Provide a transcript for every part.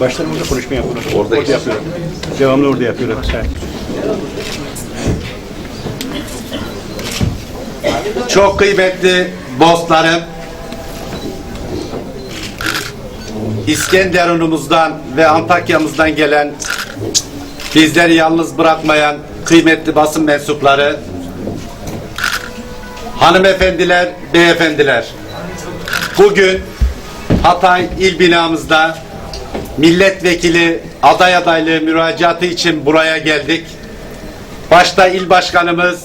Başlarım orada konuşma yapıyorlar. Orada orada yapıyorlar. Devamlı orada yapıyorlar. Evet. Çok kıymetli dostlarım, İskenderun'umuzdan ve Antakya'mızdan gelen bizleri yalnız bırakmayan kıymetli basın mensupları, hanımefendiler, beyefendiler, bugün Hatay il binamızda milletvekili aday adaylığı müracaatı için buraya geldik. Başta il başkanımız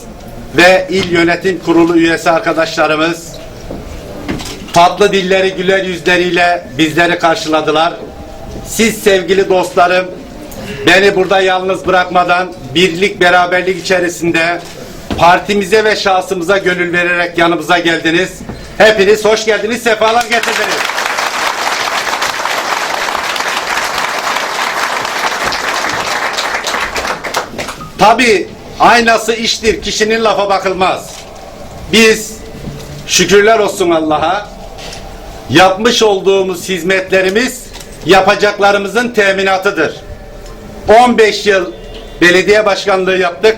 ve il yönetim kurulu üyesi arkadaşlarımız tatlı dilleri güler yüzleriyle bizleri karşıladılar. Siz sevgili dostlarım beni burada yalnız bırakmadan birlik beraberlik içerisinde partimize ve şahsımıza gönül vererek yanımıza geldiniz. Hepiniz hoş geldiniz, sefalar getirdiniz. Tabi aynası iştir, kişinin lafa bakılmaz. Biz şükürler olsun Allah'a yapmış olduğumuz hizmetlerimiz yapacaklarımızın teminatıdır. 15 yıl belediye başkanlığı yaptık.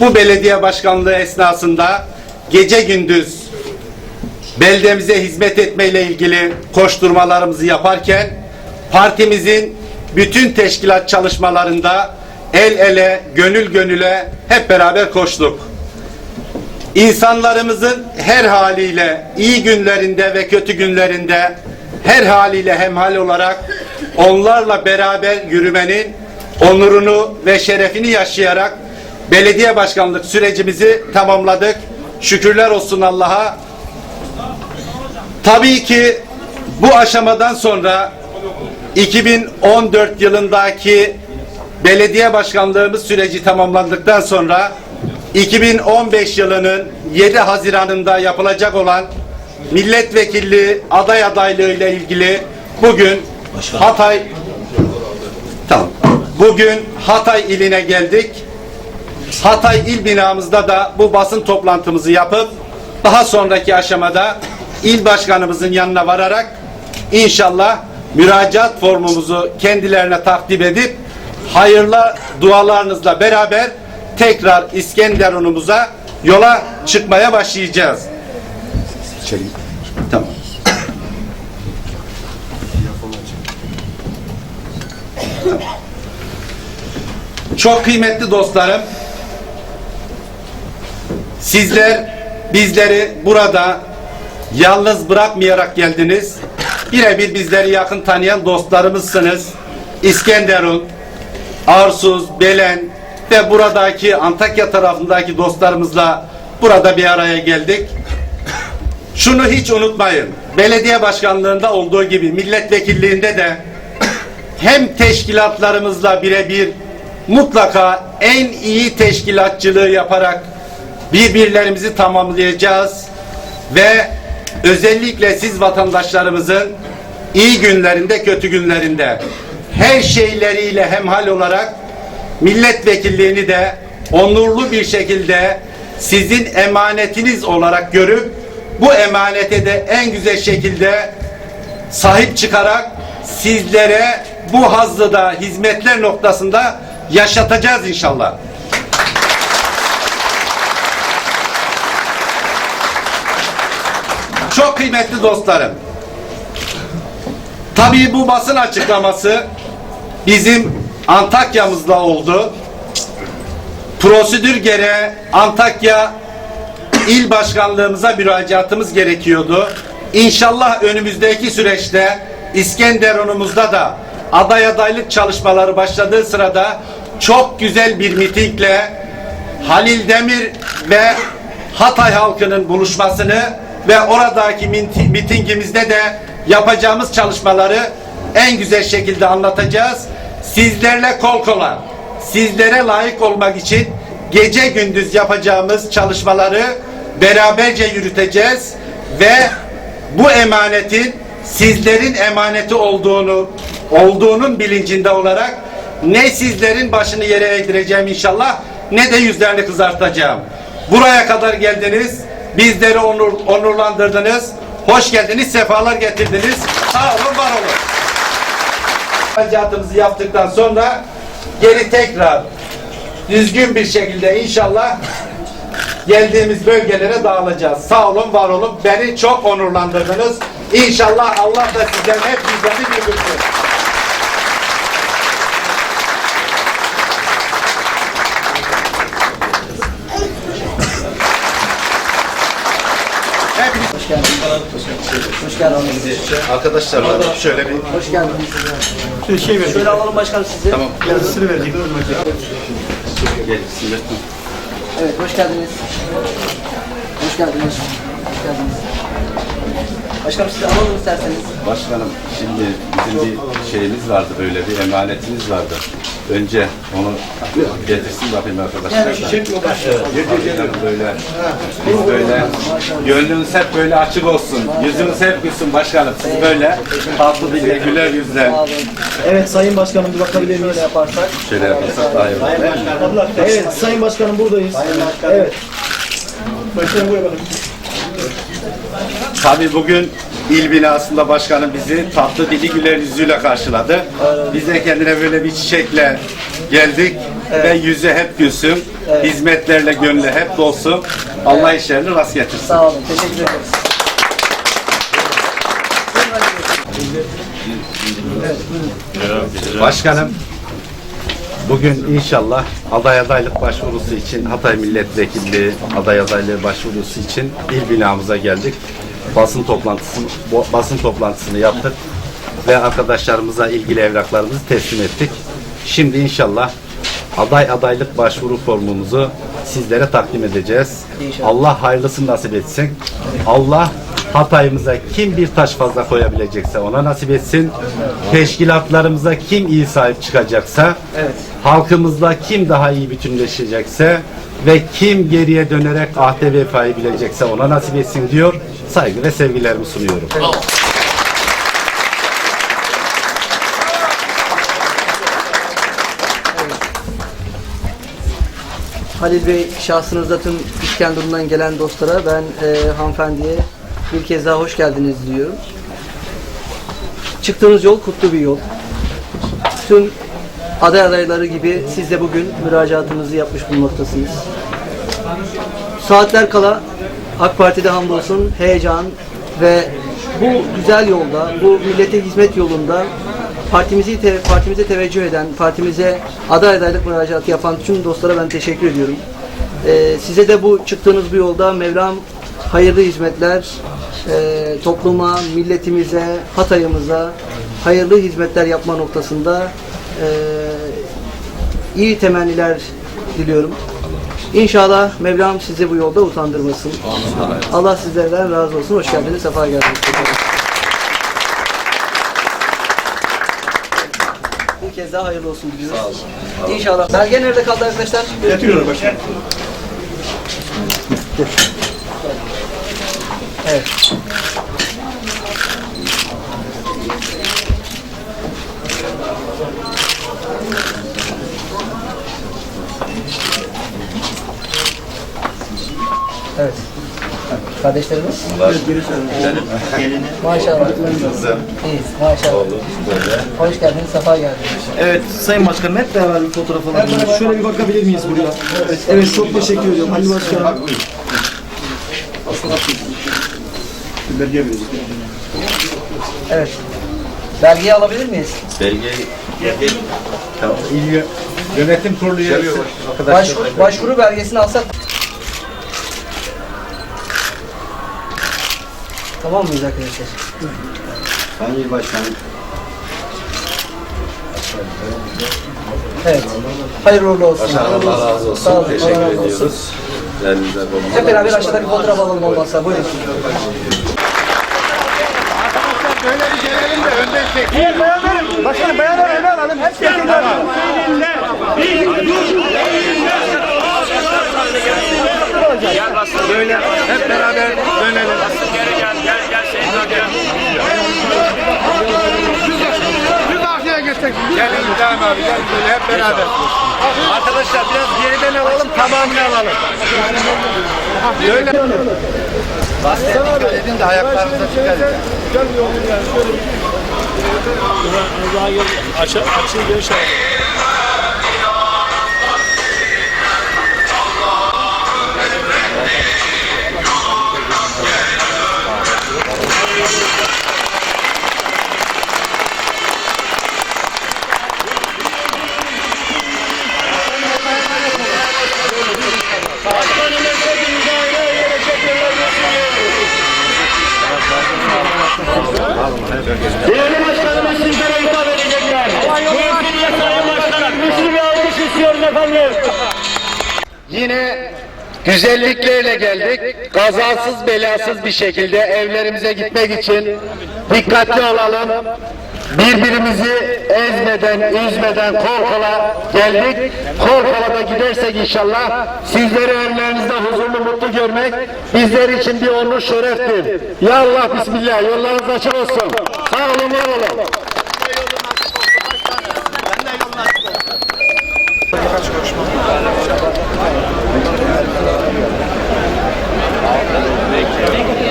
Bu belediye başkanlığı esnasında gece gündüz beldemize hizmet etmeyle ilgili koşturmalarımızı yaparken partimizin bütün teşkilat çalışmalarında el ele, gönül gönüle hep beraber koştuk. İnsanlarımızın her haliyle iyi günlerinde ve kötü günlerinde her haliyle hemhal olarak onlarla beraber yürümenin onurunu ve şerefini yaşayarak belediye başkanlık sürecimizi tamamladık. Şükürler olsun Allah'a. Tabii ki bu aşamadan sonra 2014 yılındaki belediye başkanlığımız süreci tamamlandıktan sonra 2015 yılının 7 Haziran'ında yapılacak olan milletvekilliği aday adaylığı ile ilgili bugün Hatay tamam. Bugün Hatay iline geldik. Hatay il binamızda da bu basın toplantımızı yapıp daha sonraki aşamada il başkanımızın yanına vararak inşallah müracaat formumuzu kendilerine takdim edip hayırlı dualarınızla beraber tekrar İskenderun'umuza yola çıkmaya başlayacağız. Tamam. Çok kıymetli dostlarım, sizler bizleri burada yalnız bırakmayarak geldiniz. Birebir bizleri yakın tanıyan dostlarımızsınız. İskenderun, Arsuz, Belen ve buradaki Antakya tarafındaki dostlarımızla burada bir araya geldik. Şunu hiç unutmayın. Belediye başkanlığında olduğu gibi milletvekilliğinde de hem teşkilatlarımızla birebir mutlaka en iyi teşkilatçılığı yaparak birbirlerimizi tamamlayacağız ve özellikle siz vatandaşlarımızın iyi günlerinde kötü günlerinde her şeyleriyle hemhal olarak milletvekilliğini de onurlu bir şekilde sizin emanetiniz olarak görüp bu emanete de en güzel şekilde sahip çıkarak sizlere bu hazzı da hizmetler noktasında yaşatacağız inşallah. Çok kıymetli dostlarım. Tabii bu basın açıklaması bizim Antakya'mızla oldu. Prosedür gereği Antakya il başkanlığımıza müracaatımız gerekiyordu. İnşallah önümüzdeki süreçte İskenderun'umuzda da aday adaylık çalışmaları başladığı sırada çok güzel bir mitingle Halil Demir ve Hatay halkının buluşmasını ve oradaki mitingimizde de yapacağımız çalışmaları en güzel şekilde anlatacağız. Sizlerle kol kola, sizlere layık olmak için gece gündüz yapacağımız çalışmaları beraberce yürüteceğiz ve bu emanetin sizlerin emaneti olduğunu olduğunun bilincinde olarak ne sizlerin başını yere eğdireceğim inşallah ne de yüzlerini kızartacağım. Buraya kadar geldiniz. Bizleri onur, onurlandırdınız. Hoş geldiniz, sefalar getirdiniz. Sağ olun, var olun. Müracaatımızı yaptıktan sonra geri tekrar düzgün bir şekilde inşallah geldiğimiz bölgelere dağılacağız. Sağ olun, var olun. Beni çok onurlandırdınız. İnşallah Allah da sizden hep bizlerini büyütür. Hepiniz Hoş geldiniz. Hoş geldiniz. Arkadaşlar şöyle bir Hoş geldiniz. Şöyle şey ver. Şöyle alalım başkanım sizi. Tamam. Yazısını verecek. Gel. Evet hoş geldiniz. Hoş geldiniz. Hoş geldiniz. Başkanım sizi alalım isterseniz. Başkanım şimdi bizim bir şeyimiz vardı böyle bir emanetimiz vardı. Önce onu getirsin bakayım arkadaşlar. Başkanım böyle biz böyle gönlünüz hep böyle açık olsun. Yüzünüz hep gülsün başkanım. Siz böyle tatlı dille güler yüzle. Evet Sayın Başkanım bir bakabilir miyiz? Şöyle yaparsak. şöyle yaparsak daha iyi olur. Evet Sayın Başkanım buradayız. Evet. Tabii bugün il binasında başkanım bizi tatlı dili güler yüzüyle karşıladı. Biz de kendine böyle bir çiçekle geldik ve yüzü hep gülsün. Hizmetlerle gönlü hep dolsun. Allah işlerini rast getirsin. Sağ olun. Teşekkür ederiz. Başkanım bugün inşallah aday adaylık başvurusu için Hatay Milletvekilliği aday adaylığı başvurusu için il binamıza geldik. Basın toplantısı bu- basın toplantısını yaptık ve arkadaşlarımıza ilgili evraklarımızı teslim ettik. Şimdi inşallah aday adaylık başvuru formumuzu sizlere takdim edeceğiz. İnşallah. Allah hayırlısını nasip etsin. Allah Hatay'ımıza kim bir taş fazla koyabilecekse ona nasip etsin. Teşkilatlarımıza kim iyi sahip çıkacaksa, Evet. halkımızla kim daha iyi bütünleşecekse ve kim geriye dönerek ahde vefayı bilecekse ona nasip etsin diyor. Saygı ve sevgilerimi sunuyorum. Halil Bey şahsınızda tüm İskenderun'dan gelen dostlara ben e, hanımefendiye bir kez daha hoş geldiniz diyorum. Çıktığınız yol kutlu bir yol. Tüm aday adayları gibi siz de bugün müracaatınızı yapmış bulunmaktasınız. Saatler kala AK Parti'de hamdolsun heyecan ve bu güzel yolda, bu millete hizmet yolunda partimizi te- partimize teveccüh eden, partimize aday adaylık müracaatı yapan tüm dostlara ben teşekkür ediyorum. Ee, size de bu çıktığınız bu yolda Mevlam hayırlı hizmetler, e, topluma, milletimize, Hatay'ımıza hayırlı hizmetler yapma noktasında e, iyi temenniler diliyorum. İnşallah Mevlam sizi bu yolda utandırmasın. Allah sizlerden razı olsun. Hoş geldiniz, sefa geldiniz. Bir kez daha hayırlı olsun diliyoruz. İnşallah. Belge nerede kaldı arkadaşlar? Yatıyorlar başkanım. Evet. Kardeşlerimiz? Maşallah. İyiyiz. Maşallah. Hoş geldiniz, sefa geldiniz. Evet Sayın Başkanım hep beraber bir fotoğraf alalım. Şöyle bir bakabilir miyiz buraya? Evet çok teşekkür ediyorum Ali Başkanım. Evet. Belgeyi alabilir miyiz? Belgeyi Tamam. İl Yö- Yönetim Kurulu üyesi arkadaşlar. Başvuru, başvuru belgesini alsak. Tamam mıyız arkadaşlar? Sayın Başkanım Evet. Hayırlı uğurlu olsun. Allah razı olsun. Sağ olun. Allah Teşekkür razı olsun. ediyoruz. Elinize kolunuza Hep beraber aşağıda bir fotoğraf alalım olmazsa. Buyurun. Başkanım bayanlar öne alalım. Hep yakınlar. Böyle hep beraber dönelim. Gel gel gel gel Seyit Hoca. Biz arkaya geçecek. Gelin İbrahim abi gel böyle hep beraber. Arkadaşlar biraz geriden alalım tamamını alalım. Böyle. Bastığa dikkat edin de ayaklarınıza dikkat edin. Açı, açıyı geniş alalım. Güzelliklerle geldik. Kazasız belasız bir şekilde evlerimize gitmek için dikkatli olalım. Birbirimizi ezmeden, üzmeden kol kola geldik. Kol kola da gidersek inşallah sizleri evlerinizde huzurlu mutlu görmek bizler için bir onur şereftir. Ya Allah Bismillah yollarınız açık olsun. Sağ olun, var olun. Hadi